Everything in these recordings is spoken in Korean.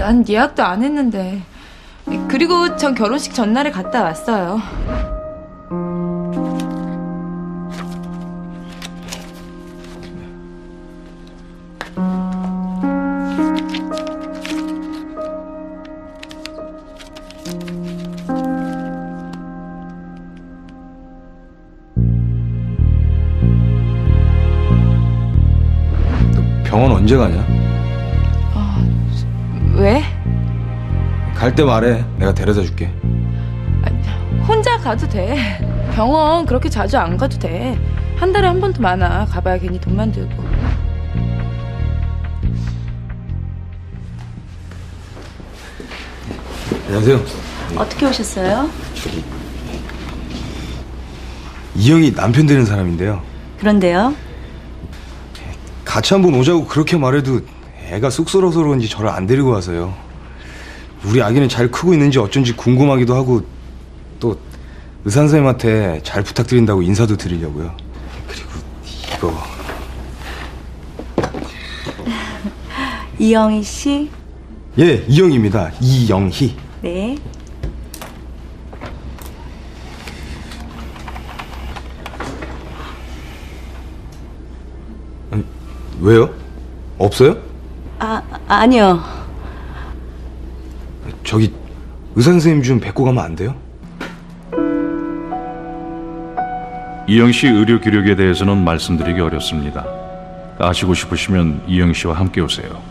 난 예약도 안 했는데. 그리고 전 결혼식 전날에 갔다 왔어요. 너 병원 언제 가냐? 갈 때 말해. 내가 데려다 줄게. 혼자 가도 돼. 병원 그렇게 자주 안 가도 돼. 한 달에 한 번도 많아. 가봐야 괜히 돈만 들고. 안녕하세요. 어떻게 오셨어요? 이영이 남편 되는 사람인데요. 그런데요. 같이 한번 오자고 그렇게 말해도 애가 쑥스러워서 그런지 저를 안 데리고 와서요. 우리 아기는 잘 크고 있는지 어쩐지 궁금하기도 하고 또 의사 선생님한테 잘 부탁드린다고 인사도 드리려고요. 그리고 이거 이영희 씨. 예 이영입니다. 이영희. 네. 왜요? 없어요? 아, 아니요. 저기 의사 선생님 좀 뵙고 가면 안 돼요? 이영 씨 의료 기록에 대해서는 말씀드리기 어렵습니다. 아시고 싶으시면 이영 씨와 함께 오세요.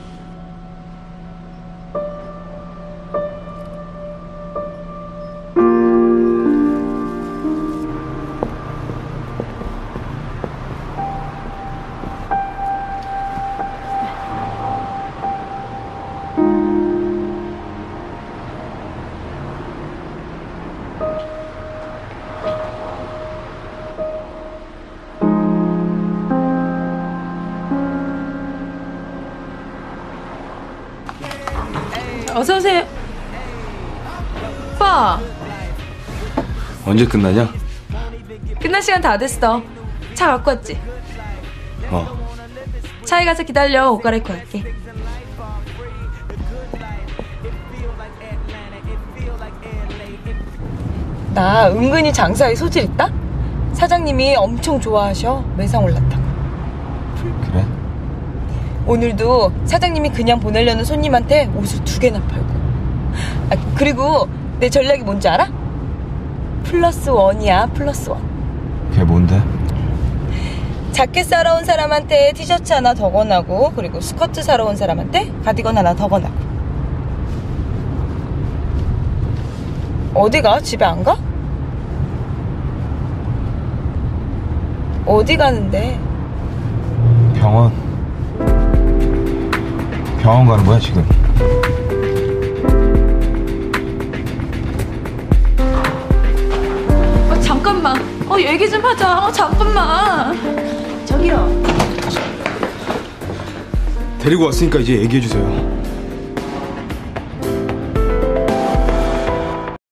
어서 오세요. 오빠, 언제 끝나냐? 끝날 시간 다 됐어. 차 갖고 왔지? 어. 차에 가서 기다려. 옷 갈아입고 갈게. 나 은근히 장사에 소질 있다? 사장님이 엄청 좋아하셔. 매상 올랐다고. 그래? 오늘도 사장님이 그냥 보내려는 손님한테 옷을 두 개나 팔고. 아, 그리고 내 전략이 뭔지 알아? 플러스 원이야, 플러스 원. 그게 뭔데? 자켓 사러 온 사람한테 티셔츠 하나 더 권하고, 그리고 스커트 사러 온 사람한테 가디건 하나 더 권하고. 어디 가? 집에 안 가? 어디 가는데? 병원. 병원 가는 거야 지금? 어, 잠깐만. 어, 얘기 좀 하자. 어, 잠깐만. 저기요. 데리고 왔으니까 이제 얘기해 주세요.